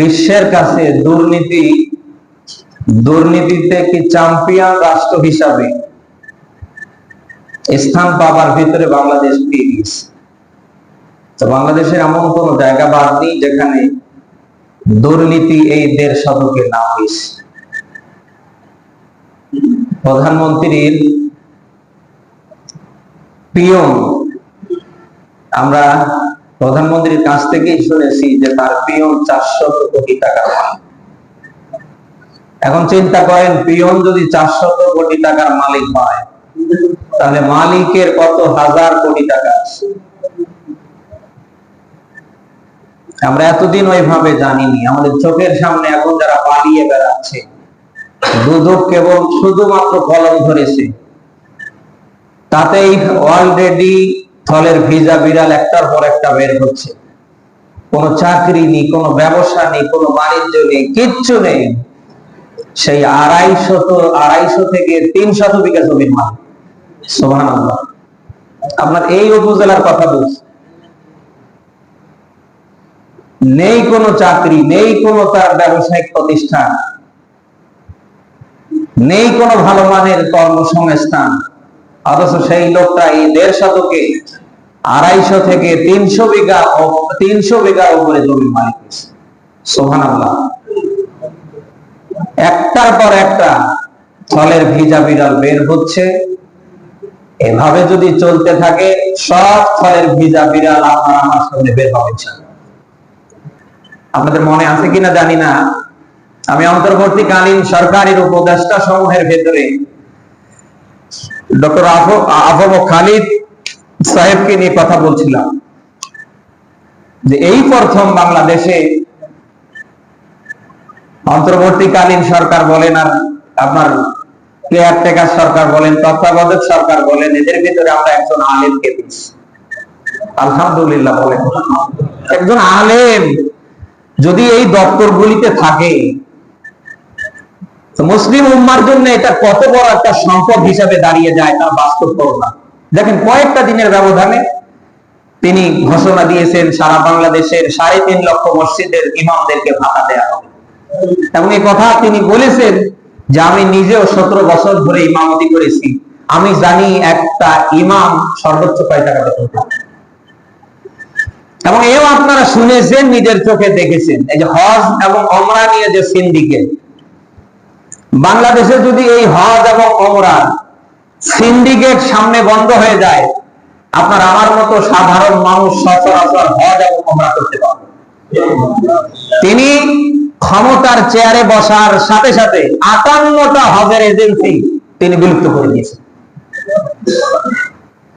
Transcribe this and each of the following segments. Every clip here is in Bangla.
বিশ্বের কাছে দুর্নীতি, দুর্নীতিতে কি চ্যাম্পিয়ন রাষ্ট্র হিসাবে স্থান পাবার ভিতরে বাংলাদেশ তো বাংলাদেশের এমন কোন জায়গা বাদ নেই যেখানে দুর্নীতি এই দেড় শতকে না হয়েছে। প্রধানমন্ত্রীর পিয়ন, আমরা প্রধানমন্ত্রীর কাছ থেকেই শুনেছি যে তার পিয়ন চারশো কোটি টাকা এখন চিন্তা করেন, পিয়ন যদি চারশো কোটি টাকার মালিক হয়, তাহলে মালিকের কত হাজার কোটি টাকা আছে? আমরা এতদিন ওইভাবে জানিনি। আমাদের চোখের সামনে এখন যারা পালিয়ে বেড়াচ্ছে, দুদক কেবল শুধুমাত্র কলম ধরেছে। তাতেই অলরেডি থলের ভিজা বিড়াল একটার পর একটা বের হচ্ছে। কোনো চাকরি নেই, কোনো ব্যবসা নেই, কোনো বাণিজ্য নেই, কিচ্ছু নেই। সেই আড়াইশো আড়াইশো থেকে তিনশত বিঘা জমির মালিক। সোহান আপনার এই উপজেলার কথা বলছি। নেই কোনো চাকরি, নেই কোনো তার ব্যবসায়িক প্রতিষ্ঠান। নেই কোনো ভালো মানের কর্মসংস্থান। অথচ সেই লোকটা এই দেড় শতকে আড়াইশো থেকে তিনশো বিঘা তিনশো বিঘার উপরে জমি মালিক হয়েছে। সোহান আল্লাহ একটার পর একটা ফলের ভিজা বিড়াল বের হচ্ছে এভাবে যদি চলতে থাকে, সব ফলের ভিজা বিড়াল আপনার আমার সামনে বের হবে। আপনাদের মনে আছে কিনা জানি না আমি অন্তর্বর্তীকালীন সরকারের উপদেষ্টা সমূহের ভেতরে ডক্টর আফম খালিদ সাহেবকে নিয়ে কথা বলছিলাম যে এই প্রথম বাংলাদেশে অন্তর্বর্তীকালীন সরকার বলেন আর আপনার কেয়ারটেকার সরকার বলেন, তত্ত্বাবধায়ক সরকার বলেন, এদের ভিতরে আমরা একজন আলেমকে পেয়েছি আলহামদুলিল্লাহ বলেন। একজন আলেম যদি এই দপ্তরগুলিতে থাকে, তো মুসলিম উম্মার জন্য এটা কত বড় একটা সম্পদ হিসাবে দাঁড়িয়ে যায় তার বাস্তব করোনা দেখেন কয়েকটা দিনের ব্যবধানে তিনি ঘোষণা দিয়েছেন, সারা বাংলাদেশের সাড়ে তিন লক্ষ মসজিদের ইমামদেরকে ভাতা দেওয়া হবে। এবং এই কথা তিনি বলেছেন যে আমি নিজেও সতেরো বছর ধরে ইমামতি করেছি। আমি জানি একটা ইমাম সর্বোচ্চ কয় টাকা বেতন এবং এও আপনারা শুনেছেন, নিজের চোখে দেখেছেন, এই যে হজ এবং অমরা নিয়ে যে সিন্ডিকেট। বাংলাদেশে যদি এই হজ এবং অমরার সিন্ডিকেট সামনে বন্ধ হয়ে যায়। আপনার আমার মতো সাধারণ মানুষ সচরাচর হজ এবং অমরা করতে পারবে তিনি ক্ষমতার চেয়ারে বসার সাথে সাথে আটান্নটা হজের এজেন্সি তিনি বিলুপ্ত করে দিয়েছেন।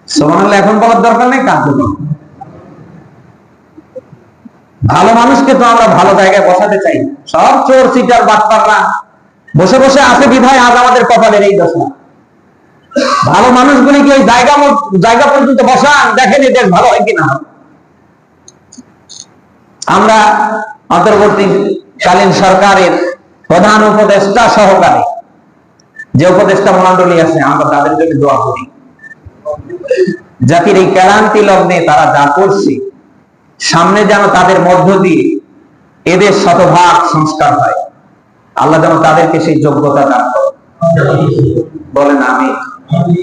সোমানাল্লাহ এখন বলার দরকার নেই কার্যক্রম ভালো মানুষকে তো আমরা ভালো জায়গায় বসাতে চাই। সব চোর সিটার বাটপাররা বসে বসে আছে বিধায় আজ আমাদের কপালের এই দশা। ভালো মানুষগুলিকে ওই জায়গা জায়গা পর্যন্ত বসান? দেখেন দেশ ভালো হয় কিনা? আমরা অন্তর্বর্তীকালীন সরকারের প্রধান উপদেষ্টা সহকারে যে উপদেষ্টা মন্ডলী আছে, আমরা তাদের জন্য দোয়া করি। জাতির এই ক্লান্তি লগ্নে তারা যা করছে, সামনে যেন তাদের মধ্য দিয়ে এদের শতভাগ সংস্কার হয়। আল্লাহ যেন তাদেরকে সেই যোগ্যতা দান করে। বলেন আমি